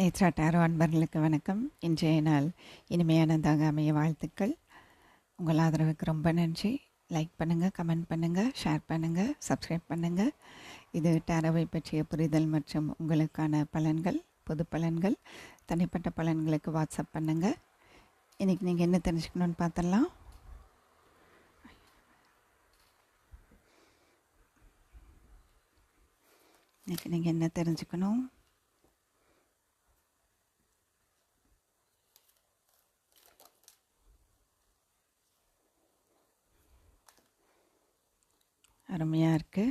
நேற்றாட்டாரோ அன்பர்களுக்கு வணக்கம். இன்றைய நாள் இனிமையானதாக அமைய வாழ்த்துக்கள். உங்கள் ஆதரவுக்கு ரொம்ப நன்றி. லைக் பண்ணுங்கள் கமெண்ட் பண்ணுங்கள் ஷேர் பண்ணுங்கள் சப்ஸ்கிரைப் பண்ணுங்கள் இது டாரோவை பற்றிய புரிதல் மற்றும் உங்களுக்கான பலன்கள் பொது பலன்கள் தனிப்பட்ட பலன்களுக்கு வாட்ஸ்அப் பண்ணுங்கள் இன்றைக்கி நீங்கள் என்ன தெரிஞ்சுக்கணுன்னு பார்த்துடலாம். இன்றைக்கி நீங்கள் என்ன தெரிஞ்சுக்கணும்? அருமையாக இருக்குது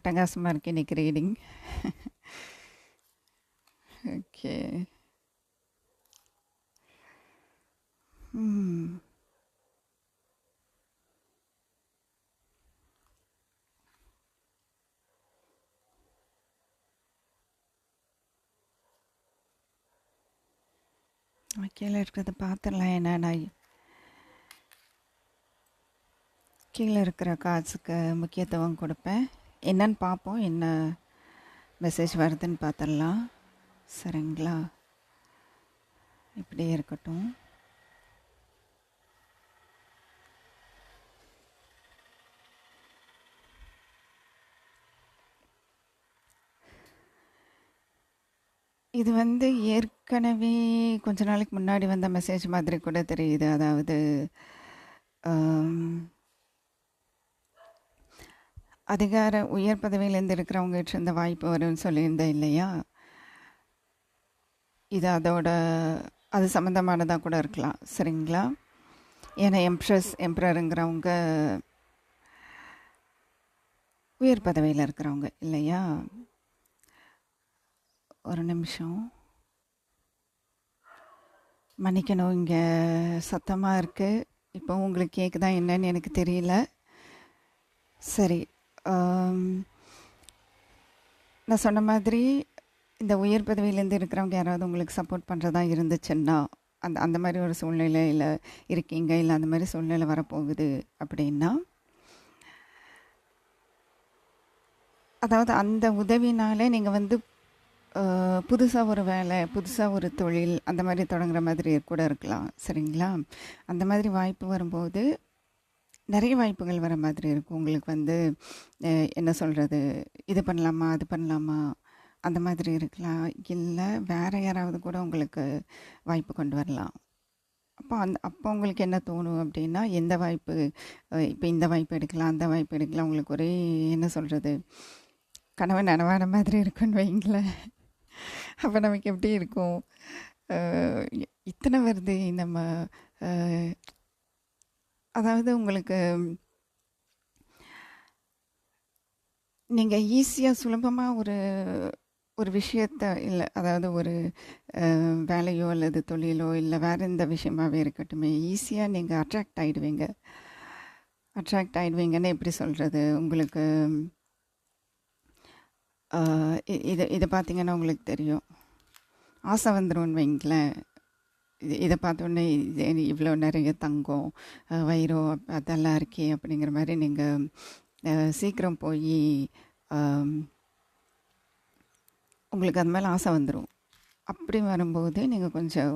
அட்டகாசமாக இருக்கு இன்றைக்கி ரீடிங் ஓகே. கீழே இருக்கிறத பார்த்துடலாம் ஏன்னா நான் கீழே இருக்கிற காசுக்கு முக்கியத்துவம் கொடுப்பேன். என்னன்னு பார்ப்போம். என்ன மெசேஜ் வருதுன்னு பார்த்துடலாம். சரிங்களா? இப்படியே இருக்கட்டும். இது வந்து ஏற்கனவே கொஞ்ச நாளைக்கு முன்னாடி வந்த மெசேஜ் மாதிரி கூட தெரியுது. அதாவது அதிகார உயர் பதவியிலேருந்து இருக்கிறவங்ககிட்ட இந்த வாய்ப்பு வரும்னு சொல்லியிருந்தேன் இல்லையா? இது அதோட அது சம்மந்தமானதாக கூட இருக்கலாம். சரிங்களா? ஏன்னா எம்ப்ரஸ் எம்ப்ரருங்கிறவங்க உயர் பதவியில் இருக்கிறவங்க இல்லையா? ஒரு நிமிஷம். மன்னிக்கணும் இங்கே சத்தமாக இருக்குது இப்போ உங்களுக்கு கேட்குதா என்னன்னு எனக்கு தெரியல. சரி நான் சொன்ன மாதிரி இந்த உயர் பதவியிலேருந்து இருக்கிறவங்க யாராவது உங்களுக்கு சப்போர்ட் பண்ணுறதா இருந்துச்சுன்னா அந்த அந்த மாதிரி ஒரு சூழ்நிலையில் இருக்கீங்க இல்லை அந்த மாதிரி சூழ்நிலை வரப்போகுது அப்படின்னா அதாவது அந்த உதவினாலே நீங்கள் வந்து புதுசாக ஒரு வேலை புதுசாக ஒரு தொழில் அந்த மாதிரி தொடங்குற மாதிரி கூட இருக்கலாம் சரிங்களா? அந்த மாதிரி வாய்ப்பு வரும்போது நிறைய வாய்ப்புகள் வர மாதிரி இருக்கும். உங்களுக்கு வந்து என்ன சொல்கிறது இது பண்ணலாமா அது பண்ணலாமா? அந்த மாதிரி இருக்கலாம். இல்லை வேறு யாராவது கூட உங்களுக்கு வாய்ப்பு கொண்டு வரலாம். அப்போ அந்த அப்போ உங்களுக்கு என்ன தோணும் அப்படின்னா எந்த வாய்ப்பு இப்போ இந்த வாய்ப்பு எடுக்கலாம் அந்த வாய்ப்பு எடுக்கலாம். உங்களுக்கு ஒரே என்ன சொல்கிறது கனவு நனவான மாதிரி இருக்குன்னு வைங்களேன். அப்போ நமக்கு எப்படி இருக்கும்? இத்தனை வருது. நம்ம அதாவது உங்களுக்கு நீங்கள் ஈஸியாக சுலபமாக ஒரு ஒரு விஷயத்த இல்லை அதாவது ஒரு வேலையோ அல்லது தொழிலோ இல்லை வேறு எந்த விஷயமாவே இருக்கட்டுமே ஈஸியாக நீங்கள் அட்ராக்ட் ஆகிடுவீங்க அட்ராக்ட் ஆகிடுவீங்கன்னு எப்படி சொல்கிறது உங்களுக்கு இதை இது இதை பார்த்தீங்கன்னா உங்களுக்கு தெரியும். ஆசை வந்துடும் வைங்களேன். இதை பார்த்தோன்னே இவ்வளோ நிறைய தங்கம் அஹ், வைரம் அதெல்லாம் இருக்கே அப்படிங்கிற மாதிரி நீங்கள் சீக்கிரம் போய் உங்களுக்கு அது மேலே ஆசை வந்துடும் அப்படி வரும்போது நீங்கள் கொஞ்சம்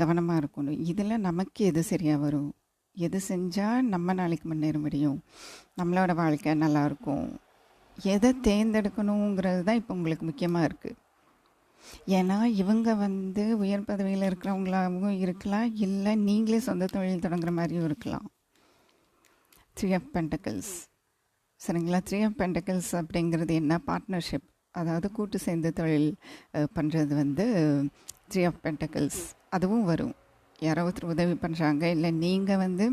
கவனமாக இருக்கணும். இதில் நமக்கு எது சரியாக வரும்? எது செஞ்சால் நம்ம நாளைக்கு முன்னேற முடியும்? நம்மளோட வாழ்க்கை நல்லாயிருக்கும் எதை தேர்ந்தெடுக்கணுங்கிறது தான் இப்போ உங்களுக்கு முக்கியமாக இருக்குது ஏன்னா இவங்க வந்து உயர் பதவியில் இருக்கிறவங்களாகவும் இருக்கலாம். இல்லை நீங்களே சொந்த தொழில் தொடங்குற மாதிரியும் இருக்கலாம். த்ரீ ஆஃப் பென்டக்கிள்ஸ் சரிங்களா? த்ரீ ஆஃப் பென்டக்கிள்ஸ் அப்படிங்கிறது என்ன? பார்ட்னர்ஷிப் அதாவது கூட்டு சேர்ந்து தொழில் பண்ணுறது வந்து த்ரீ ஆஃப் பென்டக்கிள்ஸ் அதுவும் வரும். யாரோ ஒருத்தர் உதவி பண்ணுறாங்க இல்லை நீங்கள் வந்து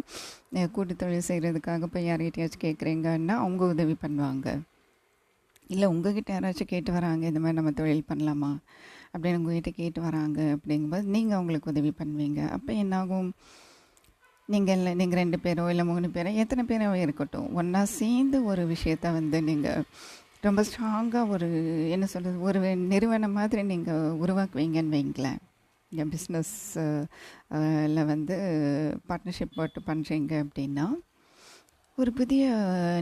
கூட்டு தொழில் செய்கிறதுக்காக போய் யார்கிட்டயாச்சும் கேட்குறீங்கன்னா அவங்க உதவி பண்ணுவாங்க. இல்லை உங்ககிட்ட யாராச்சும் கேட்டு வராங்க இந்த மாதிரி நம்ம தொழில் பண்ணலாமா? அப்படின்னு உங்ககிட்ட கேட்டு வராங்க அப்படிங்கும்போது நீங்கள் அவங்களுக்கு உதவி பண்ணுவீங்க. அப்போ என்னாகும்? நீங்கள் இல்லை நீங்கள் ரெண்டு பேரோ இல்லை மூணு பேரோ எத்தனை பேரோ இருக்கட்டும். ஒன்றா சேர்ந்து ஒரு விஷயத்த வந்து நீங்கள் ரொம்ப ஸ்ட்ராங்காக ஒரு என்ன சொல்கிறது ஒரு நிறுவனம் மாதிரி நீங்கள் உருவாக்குவீங்கன்னு வைங்களேன். இந்த பிஸ்னஸ் வந்து பார்ட்னர்ஷிப் போட்டு பண்ணுறீங்க அப்படின்னா ஒரு புதிய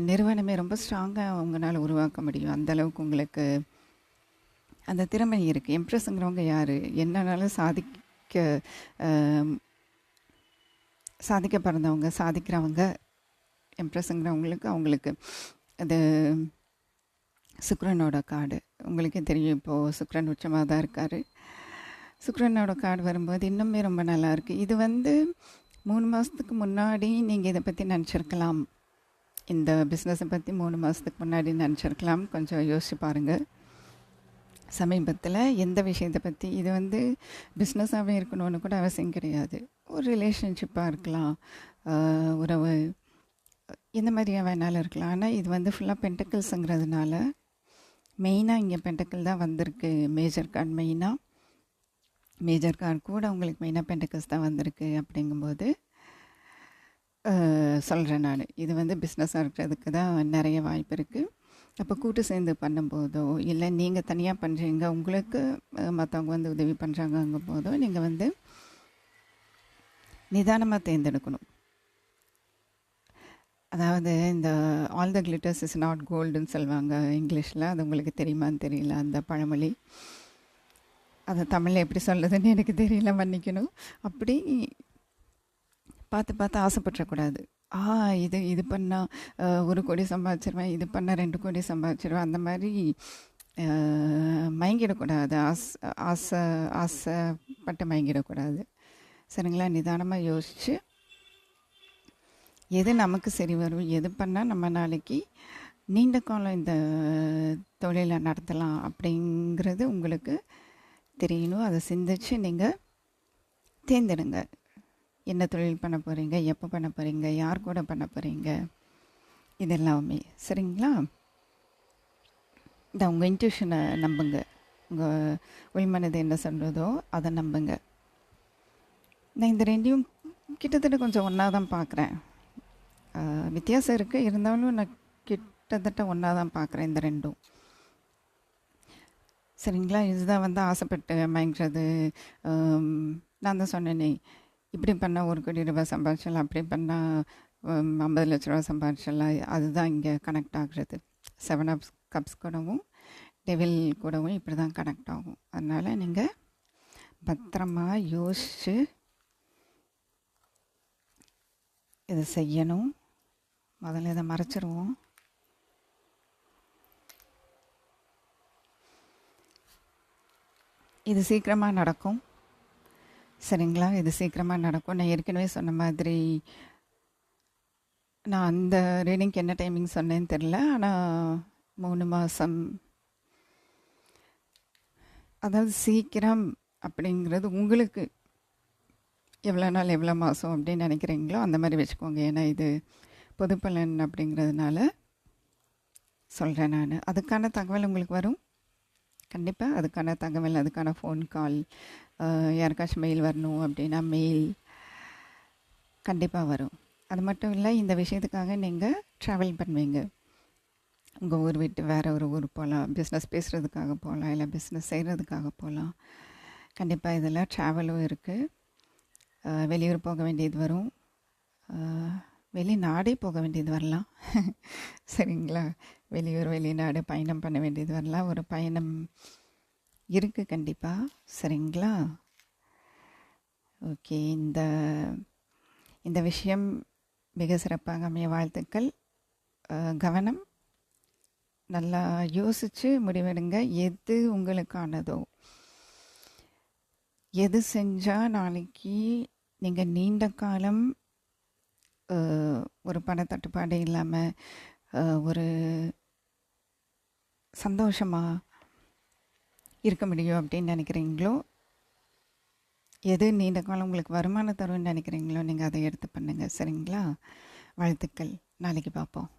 நிறுவனமே ரொம்ப ஸ்ட்ராங்காக உங்களால் உருவாக்க முடியும். அந்த அளவுக்கு உங்களுக்கு அந்த திறமை இருக்குது எம்ப்ரெஸ்ஸுங்கிறவங்க யார்? என்னன்னாலும் சாதிக்க சாதிக்க பிறந்தவங்க சாதிக்கிறவங்க எம்ப்ரெஸ்ஸுங்கிறவங்களுக்கு அவங்களுக்கு அது சுக்ரனோட காடு உங்களுக்கே தெரியும் இப்போது சுக்ரன் உச்சமாக தான் இருக்கார். சுக்ரனோட கார்டு வரும்போது இன்னுமே ரொம்ப நல்லாயிருக்கு இது வந்து மூணு மாதத்துக்கு முன்னாடி நீங்கள் இதை பற்றி நினச்சிருக்கலாம். இந்த பிஸ்னஸை பற்றி மூணு மாதத்துக்கு முன்னாடி நினச்சிருக்கலாம். கொஞ்சம் யோசிச்சு பாருங்கள் சமீபத்தில் எந்த விஷயத்தை பற்றி இது வந்து பிஸ்னஸாகவே இருக்கணும்னு கூட அவசியம் கிடையாது. ஒரு ரிலேஷன்ஷிப்பாக இருக்கலாம். உறவு இந்த மாதிரியாக வேணாலும் இருக்கலாம். ஆனால் இது வந்து ஃபுல்லாக பென்டக்கிள்ஸுங்கிறதுனால மெயினாக இங்கே பென்டக்கிள் தான் வந்திருக்கு. மேஜர் கார்டு மெயினாக மேஜர் கார்டு கூட உங்களுக்கு மெயினாக பென்டக்கிள்ஸ் தான் வந்திருக்கு அப்படிங்கும்போது சொல்கிறேன் நான். இது வந்து பிஸ்னஸாக இருக்கிறதுக்கு தான் நிறைய வாய்ப்பு இருக்குது அப்போ கூட்டு சேர்ந்து பண்ணும்போதோ இல்லை நீங்கள் தனியாக பண்ணுறீங்க உங்களுக்கு மற்றவங்க வந்து உதவி பண்ணுறாங்கங்கும் போதோ நீங்கள் வந்து நிதானமாக தேர்ந்தெடுக்கணும். அதாவது இந்த all the glitters is not கோல்டுன்னு சொல்லுவாங்க இங்கிலீஷில். அது உங்களுக்கு தெரியுமான்னு தெரியல அந்த பழமொழி. அதை தமிழில் எப்படி சொல்லுதுன்னு எனக்கு தெரியல மன்னிக்கணும். அப்படி பார்த்து பார்த்து ஆசைப்பட்டுறக்கூடாது. ஆ இது இது பண்ணால் ஒரு கோடி சம்பாதிச்சிருவேன் இது பண்ணால் ரெண்டு கோடி சம்பாதிச்சிருவேன். அந்த மாதிரி மயங்கிடக்கூடாது. ஆஸ் ஆசை ஆசைப்பட்டு மயங்கிடக்கூடாது. சரிங்களா? நிதானமாக யோசித்து எது நமக்கு சரி வரும் எது பண்ணால் நம்ம நாளைக்கு நீண்ட காலம் இந்த தொழிலை நடத்தலாம் அப்படிங்கிறது உங்களுக்கு தெரியணும். அதை சிந்திச்சு நீங்கள் தேர்ந்தெடுங்க. என்ன தொழில் பண்ண போகிறீங்க எப்போ பண்ண போகிறீங்க யார் கூட பண்ண போகிறீங்க இதெல்லாமே. சரிங்களா? இந்த உங்கள் இன்ட்யூஷனை நம்புங்க. உங்கள் உள்மனது என்ன சொல்கிறதோ அதை நம்புங்க. நான் இந்த ரெண்டையும் கிட்டத்தட்ட கொஞ்சம் ஒன்றா தான் பார்க்குறேன் வித்தியாசம் இருக்குது இருந்தாலும் நான் கிட்டத்தட்ட ஒன்றா தான் பார்க்குறேன் இந்த ரெண்டும். சரிங்களா? இதுதான் வந்து ஆசைப்பட்டு மயங்கிறது நான் தான் சொன்னேனே. இப்படி பண்ணால் ஒரு கோடி ரூபாய் சம்பாதிச்சிடலாம் அப்படி பண்ணால் ஐம்பது லட்ச ரூபா சம்பாதிச்சிடலாம் அதுதான் இங்கே கனெக்ட் ஆகுறது. செவன் அப்ஸ் கப்ஸ் கூடவும் டெவில் கூடவும் இப்படி தான் கனெக்ட் ஆகும். அதனால் நீங்கள் பத்திரமா யோசித்து இதை செய்யணும். முதல்ல இதை மறைச்சிருவோம். இது சீக்கிரமாக நடக்கும். சரிங்களா? இது சீக்கிரமாக நடக்கும். நான் ஏற்கனவே சொன்ன மாதிரி நான் அந்த ரீடிங்க்கு என்ன டைமிங் சொன்னேன்னு தெரில ஆனால் மூணு மாதம் அதாவது சீக்கிரம் அப்படிங்கிறது உங்களுக்கு எவ்வளோ நாள் எவ்வளோ மாதம் அப்படின்னு நினைக்கிறீங்களோ அந்த மாதிரி வச்சுக்கோங்க. ஏன்னா இது பொதுப்பலன் அப்படிங்கிறதுனால சொல்கிறேன் நான். அதுக்கான தகவல் உங்களுக்கு வரும். கண்டிப்பாக அதுக்கான தகவல் அதுக்கான ஃபோன் கால் யாருக்காச்சும் மெயில் வரணும் அப்படின்னா மெயில் கண்டிப்பாக வரும். அது மட்டும் இல்லை இந்த விஷயத்துக்காக நீங்கள் ட்ராவல் பண்ணுவீங்க. உங்கள் ஊர் விட்டு வேறு ஒரு ஊர் போகலாம் பிஸ்னஸ் பேசுகிறதுக்காக போகலாம் இல்லை பிஸ்னஸ் செய்கிறதுக்காக போகலாம் கண்டிப்பாக இதெல்லாம் ட்ராவலும் இருக்குது வெளியூர் போக வேண்டியது வரும். வெளிநாடே போக வேண்டியது வரலாம். சரிங்களா? வெளியூர் வெளிநாடு பயணம் பண்ண வேண்டியது வரலாம். ஒரு பயணம் இருக்குது கண்டிப்பாக சரிங்களா? ஓகே இந்த இந்த விஷயம் மிக சிறப்பாக அமைய வாழ்த்துக்கள். கவனம். நல்லா யோசித்து முடிவெடுங்க. எது உங்களுக்கானதோ. எது செஞ்சால் நாளைக்கு நீங்கள் நீண்ட காலம் ஒரு பண தட்டுப்பாடு இல்லாமல் ஒரு சந்தோஷமாக இருக்க முடியும் அப்படின்னு நினைக்கிறீங்களோ? எது நீண்ட காலம் உங்களுக்கு வருமானம் தரும்னு நினைக்கிறீங்களோ நீங்கள் அதை எடுத்து பண்ணுங்கள் சரிங்களா? வாழ்த்துக்கள். நாளைக்கு பார்ப்போம்.